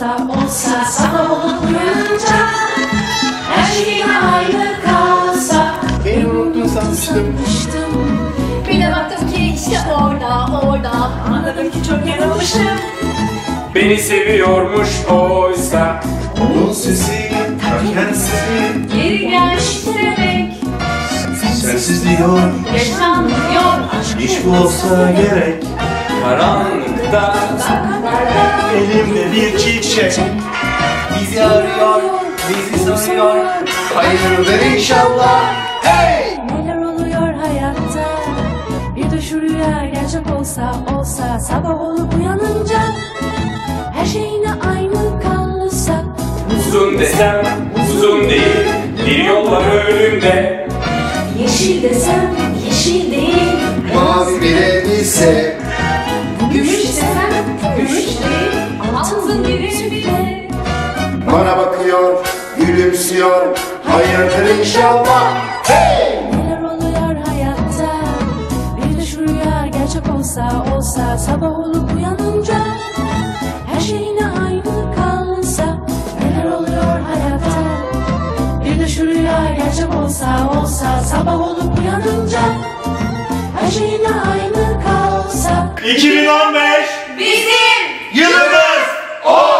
olsa olsa sabah olup uyanınca her şey yine aynı kalsa Beni unuttun sanmıştım. sanmıştım. Bir de baktım ki işte orada orada anladım ki çok yanılmışım. Beni seviyormuş oysa Onun sesi, erken sesi, Geri gelmişti demek sensiz diyor. yaşanmıyor aşk İş bu olsa gerek. Karanlıkta uzaklarda Elimde bir çiçek. Bizi arıyor, bizi soruyor. Hayırdır inşallah. Hey! Neler oluyor hayatta Bir de şu rüya gerçek olsa olsa Sabah olup uyanınca Her şey yine aynı kalırsa uzun desem uzun değil Bir yol var önümde Yeşil desem yeşil değil Mavi bir elbise. Bana bakıyor, gülümsüyor. Hayırdır inşallah. Hey! Neler oluyor hayatta Bir de şu rüya gerçek olsa olsa Sabah olup uyanınca Her şey yine aynı kalsa Neler oluyor hayatta Bir de şu rüya gerçek olsa olsa Sabah olup uyanınca Her şey yine aynı kalsa 2015 Bizim yılımız. all.